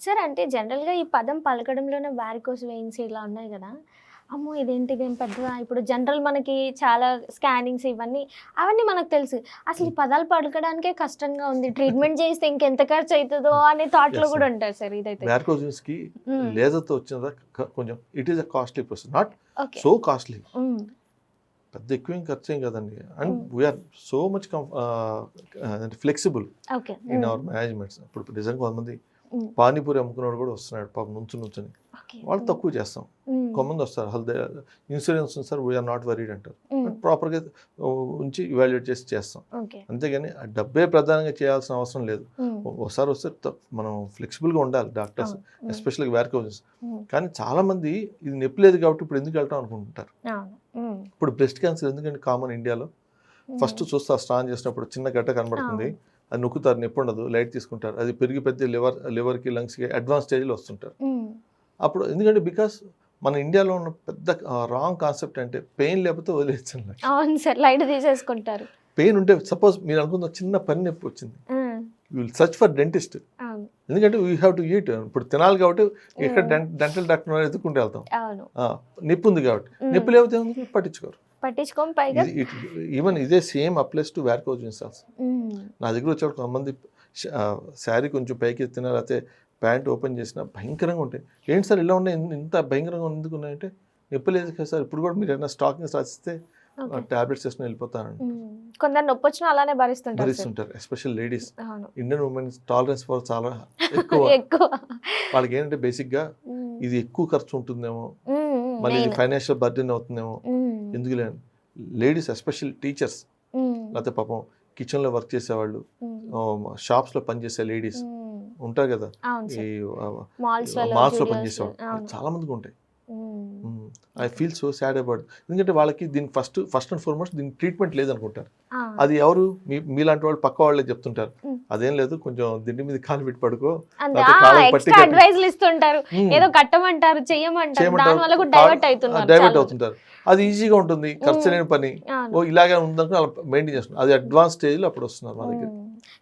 Sir అంటే జనరల్గా ఈ పదం పలకడంలోనే వారికోస్ వెయిన్స్ ఇలా ఉన్నాయి కదా. అమ్మో! ఇదేంటి ఇదేం పెద్దదా? ఇప్పుడు జనరల్ మనకి చాలా స్కానింగ్స్ ఇవన్నీ అవన్నీ మనకు తెలుసు. అసలు ఈ పదాలు పలకడానికే కష్టంగా ఉంది. ట్రీట్మెంట్ చేస్తే ఇంకెంత ఖర్చు అవుతుందో అనే థాట్లో కూడా. ఉంటారు సార్ ఇదైతే. వ్యార్కోజిన్స్కి Mm. లేజర్తో వచ్చిన కొంచెం it is a costly process not so costly పెద్ద ఎక్కువ ఏం ఖర్చు ఏం కదండి. And. We are so much flexible in our managements ఇప్పుడు నిజంగా కొంతమంది. పానీపూరి అమ్ముకున్నాడు కూడా వస్తున్నాడు పాపం నుంచి నుంచుని. వాళ్ళు తక్కువ చేస్తాం. కొంతమంది వస్తారు అసలు ఇన్సూరెన్స్ ఉంది సార్ వీఆర్ నాట్ వరీడ్ అంటారు. ప్రాపర్గా ఉంచి ఇవాల్యుయేట్ చేసి చేస్తాం. అంతేగాని ఆ డబ్బే ప్రధానంగా చేయాల్సిన అవసరం లేదు. ఒకసారి వస్తే మనం ఫ్లెక్సిబుల్గా ఉండాలి డాక్టర్స్ ఎస్పెషల్గా వ్యార్కోజెస్ కానీ చాలా మంది ఇది నొప్పి లేదు కాబట్టి ఇప్పుడు ఎందుకు వెళ్తాం అనుకుంటుంటారు. ఇప్పుడు బ్రెస్ట్ క్యాన్సర్ ఎందుకంటే కామన్ ఇండియాలో ఫస్ట్ చూస్తారు స్నానం చేసినప్పుడు చిన్న గడ్డ కనబడుతుంది. అది నొక్కుతారు నొప్పి ఉండదు లైట్ తీసుకుంటారు. అది పెరిగి పెద్ద లివర్ లివర్కి లంగ్స్కి అడ్వాన్స్ స్టేజ్లో వస్తుంటారు. అప్పుడు ఎందుకంటే బికాస్ మన ఇండియాలో ఉన్న పెద్ద రాంగ్ కాన్సెప్ట్ అంటే పెయిన్ లేకపోతే వదిలేచ్చండి అవును సార్ లైట్ తీసేసుకుంటారు. పెయిన్ ఉంటే సపోజ్ మీరు అనుకున్న చిన్న పని నొప్పి వచ్చింది. You will search for dentist ఎందుకంటే వీ హ్యావ్ టు ఈట్ ఇప్పుడు తినాలి కాబట్టి ఇక్కడ. డెంటల్ డాక్టర్ ఎత్తుకుంటూ వెళ్తాం. నొప్పి ఉంది కాబట్టి. నొప్పి లేకపోతే పట్టించుకోరు. పట్టించుకోం పైగా. ఈవెన్ ఇదే same applies to varicose insoles um, నా దగ్గర వచ్చే కొంతమంది శారీ కొంచెం పైకి ఎత్తినా లేకపోతే ప్యాంట్ ఓపెన్ చేసినా భయంకరంగా ఉంటాయి. ఏంటి సార్ ఇలా ఉన్నాయి? ఇంత భయంకరంగా ఎందుకు ఉన్నాయంటే నొప్పి లేదు కదా సార్. ఇప్పుడు కూడా మీరు ఏదైనా స్టాకింగ్స్ రాసిస్తే. టాబ్లెట్స్ వేసుకుని వెళ్ళిపోతానండి కొందరు నొప్పి వచ్చినా అలానే భరిస్తుంటారు. భరిస్తుంటారు especial ladies. Indian women's tolerance for చాలా ఎక్కువ. ఎక్కువ. వాళ్ళకి ఏంటంటే బేసిక్గా ఇది ఎక్కువ ఖర్చు ఉంటుందేమో. మళ్ళీ. ఫైనాన్షియల్ బర్డెన్ అవుతుందేమో. ఎందుకు లేడీస్ ఎస్పెషల్ టీచర్స్ లేకపోతే పాపం కిచెన్లో వర్క్ చేసేవాళ్ళు షాప్స్లో పనిచేసే లేడీస్ ఉంటారు కదా? ఈ మాల్స్లో పనిచేసేవాళ్ళు. చాలా మందికి ఉంటాయి. I feel so sad about ఎందుకంటే వాళ్ళకి దీనికి ఫస్ట్ ఫస్ట్ అండ్ ఫార్మోస్ట్ దీనికి ట్రీట్మెంట్ లేదనుకుంటారు. అది ఎవరు? మీ మీలాంటి వాళ్ళు పక్క వాళ్ళే చెప్తుంటారు. అదేం లేదు కొంచెం దిండి మీద కాలు పెట్టి పడుకో అడ్వైజులు ఇస్తుంటారు. ఏదో కట్టమంటారు చేయమంటారు. దాని వల్ల కూడా డైవర్ట్ అవుతున్నారు డైవర్ట్ చాలా. అవుతుంటారు అది ఈజీగా ఉంటుంది ఖర్చు. లేని పని. ఓ ఇలాగే అలా మెయింటైన్ చేస్తున్నారు అది అడ్వాన్స్ స్టేజ్లో అప్పుడు వస్తున్నారు మా దగ్గర.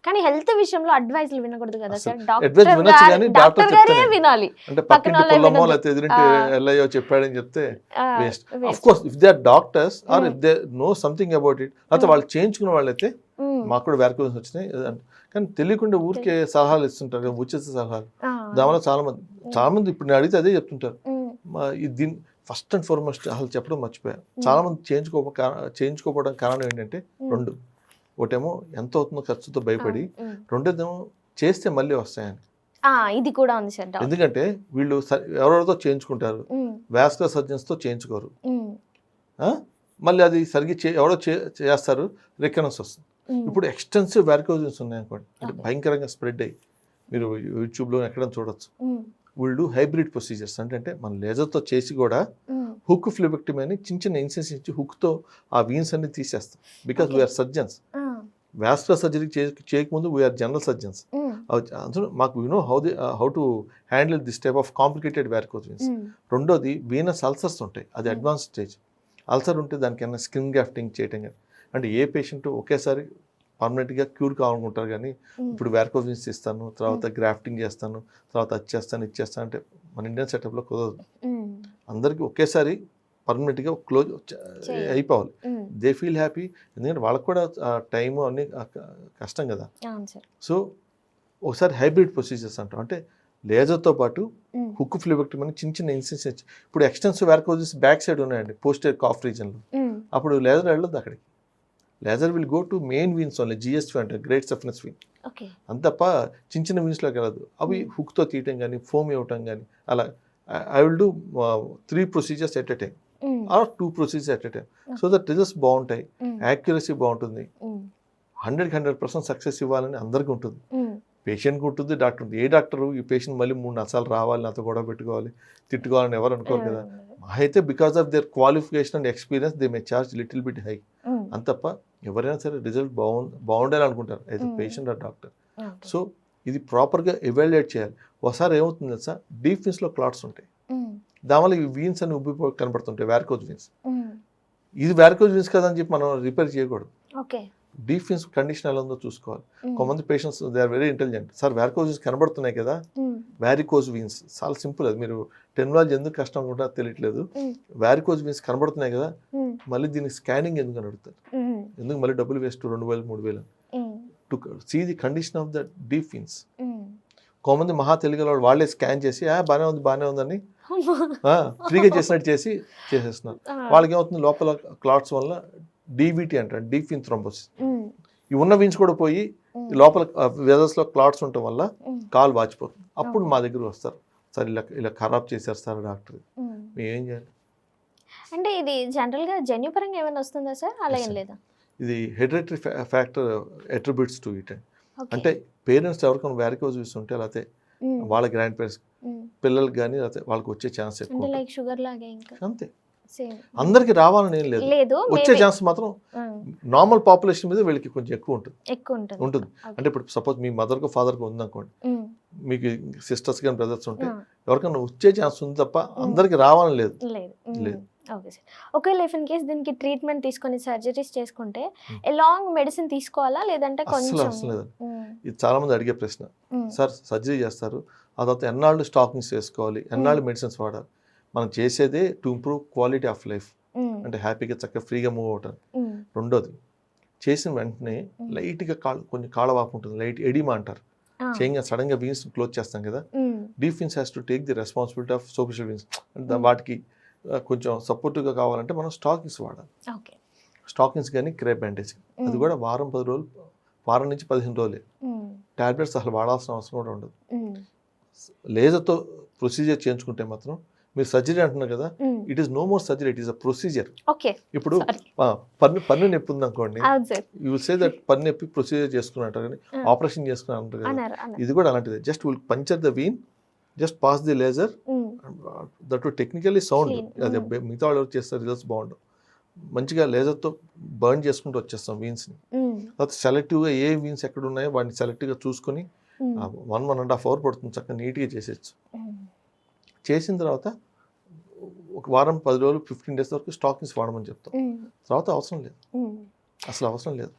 కానీ హెల్త్ విషయంలో అడ్వైజ్లు వినకూడదు కదా సార్ డాక్టర్ వినొచ్చు కానీ డాక్టర్ గారే. వినాలి అంటే పక్కన వినొద్దు. లేకపోతే ఎదురింటి. ఎల్లయ్యో చెప్పాడని చెప్తే waste. Of course if they are doctors are. If they know something about it లేకపోతే. వాళ్ళు చేయించుకున్న వాళ్ళైతే. మాకు కూడా వ్యార్కోన్స్ వచ్చినాయి. కానీ తెలియకుండా ఊరికే సలహాలు ఇస్తుంటారు. ఉచిత సలహాలు. దానివల్ల చాలా మంది చాలా మంది ఇప్పుడు నేను అడిగితే అదే చెప్తుంటారు. దీని ఫస్ట్ అండ్ ఫార్మోస్ట్ అసలు చెప్పడం మర్చిపోయారు చాలా మంది చేయించుకో చేయించుకోకపోవడం కారణం ఏంటంటే. రెండు. ఒకటేమో ఎంత అవుతుందో ఖర్చుతో భయపడి. రెండోదేమో చేస్తే మళ్ళీ వస్తాయని. ఇది కూడా ఉంది సార్ ఎందుకంటే వీళ్ళు ఎవరెవరితో చేయించుకుంటారు? ఉమ్. వ్యాస్కులర్ సర్జన్స్తో చేయించుకోరు? మళ్ళీ అది సరిగ్గా ఎవరో చే- చేస్తారు రికరెన్స్ వస్తుంది. ఇప్పుడు ఎక్స్టెన్సివ్ వ్యారికోజన్స్ ఉన్నాయనుకోండి అంటే. భయంకరంగా స్ప్రెడ్ అయ్యి మీరు యూట్యూబ్లో ఎక్కడ చూడొచ్చు. వీళ్ళు హైబ్రిడ్ ప్రొసీజర్స్ అంటే అంటే మన లేజర్తో చేసి కూడా. హుక్ ఫ్లిబెక్టమీ అని చిన్న చిన్న ఇన్సెన్స్ ఇచ్చి హుక్తో ఆ వీన్స్ అన్ని తీసేస్తాం because. We are surgeons. Vascular surgery చే చేయకముందు వీఆర్ జనరల్ సర్జన్స్. మాకు you know how the how to handle this type of complicated varicose veins um. రెండోది వీనస్ అల్సర్స్ ఉంటాయి అది. అడ్వాన్స్ స్టేజ్ అల్సర్ ఉంటే దానికైనా స్కిన్ గ్రాఫ్టింగ్ చేయటం కానీ అంటే ఏ పేషెంట్ ఒకేసారి పర్మనెంట్గా క్యూర్ కావాలనుకుంటారు కానీ. ఇప్పుడు వ్యారికోజిన్స్ ఇస్తాను తర్వాత గ్రాఫ్టింగ్ చేస్తాను తర్వాత అది చేస్తాను ఇది చేస్తాను అంటే మన ఇండియన్ సెటప్లో కుదరదు. అందరికీ ఒకేసారి పర్మనెంట్గా క్లోజ్. అయిపోవాలి. దే ఫీల్ హ్యాపీ ఎందుకంటే వాళ్ళకి కూడా టైము అన్ని కష్టం కదా సో ఒకసారి హైబ్రిడ్ ప్రొసీజర్స్ అంటాం అంటే లేజర్తో పాటు. హుక్ ఫ్లిబెక్టమీ అని చిన్న చిన్న ఇన్సెన్స్ ఇప్పుడు ఎక్స్టెన్సివ్ వ్యారికోజెస్ బ్యాక్ సైడ్ ఉన్నాయండి పోస్టర్ కాఫ్ రీజన్లో. అప్పుడు లేజర్ వెళ్ళదు అక్కడికి laser will go to main veins only GSV అంటే గ్రేట్ సఫ్నెస్ వీన్ అంత తప్ప చిన్న చిన్న వీన్స్లోకి వెళ్ళదు. అవి హుక్తో తీయటం కానీ ఫోమ్ ఇవ్వటం కానీ అలా I will do three procedures at a time. Or two procedures at a time so that results బాగుంటాయి. యాక్యురసీ బాగుంటుంది. Um. Hundred hundred percent success ఇవ్వాలని అందరికీ ఉంటుంది. పేషెంట్కి ఉంటుంది డాక్టర్ ఉంటుంది. ఏ డాక్టర్ ఈ పేషెంట్ మళ్ళీ మూడు నసాలు రావాలి నాతో గొడవ పెట్టుకోవాలి తిట్టుకోవాలని ఎవరు అనుకోరు కదా. అయితే because of their qualification and experience they may charge little bit high. అంత తప్ప ఎవరైనా సరే రిజల్ట్ బాగుంది బాగుండాలి అనుకుంటారు అయితే. Patient or doctor. సో ఇది ప్రాపర్గా ఎవాల్యుయేట్ చేయాలి. ఒకసారి ఏమవుతుంది తెలుసా? డీప్ వీన్స్లో క్లాట్స్ ఉంటాయి. దానివల్ల ఈ వీన్స్ అని ఉబ్బిపో కనబడుతుంటాయి వ్యారికోజ్ వీన్స్. ఇది వ్యారికోజ్ వీన్స్ కదా అని చెప్పి మనం రిపేర్ చేయకూడదు. ఓకే. డీఫెన్స్ కండిషన్ ఎలా ఉందో చూసుకోవాలి. కొంతమంది patients they are very intelligent sir varicoses కనబడుతున్నాయి కదా? వ్యారికోజ్ వీన్స్ చాలా సింపుల్ అది. మీరు టెక్నాలజీ ఎందుకు కష్టం అనుకుంటారో తెలియట్లేదు. వ్యారికోజ్ వీన్స్ కనబడుతున్నాయి కదా. మళ్ళీ దీనికి స్కానింగ్ ఎందుకు అడుగుతారు ఎందుకు మళ్ళీ డబ్బులు వేస్ట్ రెండు వేలు మూడు వేలు? To see the condition of the deep um. కొంతమంది మహా తెలుగు వాళ్ళు వాళ్ళే స్కాన్ చేసి ఆ బాగానే ఉంది బాగానే ఉందని ఫ్రీగా చేసినట్టు చేసి చేసేస్తున్నారు. వాళ్ళకి ఏమవుతుంది? లోపల క్లాట్స్ వల్ల డీబీటీ అంటారు డీప్ వీన్ థ్రోంబోసిస్ ఈ ఉన్న వీన్స్ కూడా పోయి లోపల వెదర్స్లో క్లాట్స్ ఉండటం వల్ల కాలు వాచిపోతుంది. అప్పుడు. మా దగ్గర వస్తారు. సార్ ఇలా ఇలా ఖరాబ్ సార్ డాక్టర్. మేము ఏం చేయాలి? అంటే ఇది జనరల్గా జన్యుపరంగా ఏమైనా వస్తుందా సార్? అలా ఏం. లేదా? ఇది hereditary factor attributes to it. అంటే పేరెంట్స్ ఎవరికైనా వ్యారికోజ్ ఉంటే లేకపోతే వాళ్ళ గ్రాండ్ పేరెంట్స్. పిల్లలకి కానీ లేకపోతే వాళ్ళకి వచ్చే ఛాన్స్ ఎక్కువ అంటే ఉంటుంది. లైక్ షుగర్ లాగే ఇంకా. అంతే. అందరికి రావాలని ఏం లేదు. లేదు వచ్చే. ఛాన్స్ మాత్రం నార్మల్ పాపులేషన్ మీద వీళ్ళకి కొంచెం ఎక్కువ ఉంటుంది. ఎక్కువ ఉంటుంది. ఉంటుంది. అంటే ఇప్పుడు సపోజ్ మీ మదర్కు ఫాదర్కు ఉందనుకోండి. మీకు సిస్టర్స్ కానీ బ్రదర్స్ ఉంటే ఎవరికైనా వచ్చే ఛాన్స్ ఉంది తప్ప అందరికి రావాలని లేదు. లేదు. Okay sir. ఒకవేళ ఇఫ్ ఇన్ కేస్ దీనికి ట్రీట్మెంట్ తీసుకొని సర్జరీస్ చేసుకుంటే. లాంగ్ మెడిసిన్ తీసుకోవాలా? లేదంటే కొంచెం అస్సలు లేదు. ఉమ్, ఇది చాలా మంది అడిగే ప్రశ్న. సార్ సర్జరీ చేస్తారు. ఆ తర్వాత ఎన్నాళ్ళు స్టాకింగ్స్ వేసుకోవాలి? ఎన్నాళ్ళు మెడిసిన్స్ వాడాలి? మనం చేసేదే to improve quality of life అంటే హ్యాపీగా చక్కగా ఫ్రీగా మూవ్ అవటానికి రెండోది చేసిన వెంటనే. లైట్గా కాళ్ళు కొంచెం కాళ్ళవాపు ఉంటుంది. లైట్ ఎడిమా అంటారు. చేయంగా సడన్గా వీన్స్ క్లోజ్ చేస్తాం కదా deep veins has to take the responsibility of superficial అంటే Mm. వాటికి కొంచెం సపోర్టివ్గా కావాలంటే మనం స్టాకింగ్స్ వాడాలి. స్టాకింగ్స్ కానీ క్రేప్ బ్యాండేజ్ అది కూడా వారం పది రోజులు వారం నుంచి పదిహేను రోజులే. ఉమ్, టాబ్లెట్స్ అసలు వాడాల్సిన అవసరం కూడా ఉండదు. లేజర్తో ప్రొసీజర్ చేయించుకుంటే మాత్రం మీరు సర్జరీ అంటున్నారు కదా it is no more surgery it is a procedure okay ఇప్పుడు పన్ను పన్ను నొప్పి అవును sir you will say that పన్ను నొప్పి ప్రొసీజర్ చేసుకున్నట్టు కానీ. ఆపరేషన్ చేసుకుని అంటారు కదా. ఇది కూడా అలాంటిదే. Just will puncture the vein just pass the laser that technically sound. అదే మిగతా వాళ్ళు ఎవరు చేస్తారు రిజల్ట్స్ బాగుండవు. మంచిగా లేజర్తో బర్న్ చేసుకుంటూ వచ్చేస్తాం వీన్స్ని తర్వాత సెలెక్టివ్గా ఏ వీన్స్ ఎక్కడ ఉన్నాయో వాటిని సెలెక్టివ్గా చూసుకొని one one and half hour పడుతుంది చక్కగా నీట్గా చేసేయచ్చు. ఉమ్, చేసిన తర్వాత ఒక వారం పది రోజులు ఫిఫ్టీన్ డేస్ వరకు స్టాకింగ్స్ వాడమని చెప్తాం తర్వాత అవసరం లేదు. అసలు అవసరం లేదు.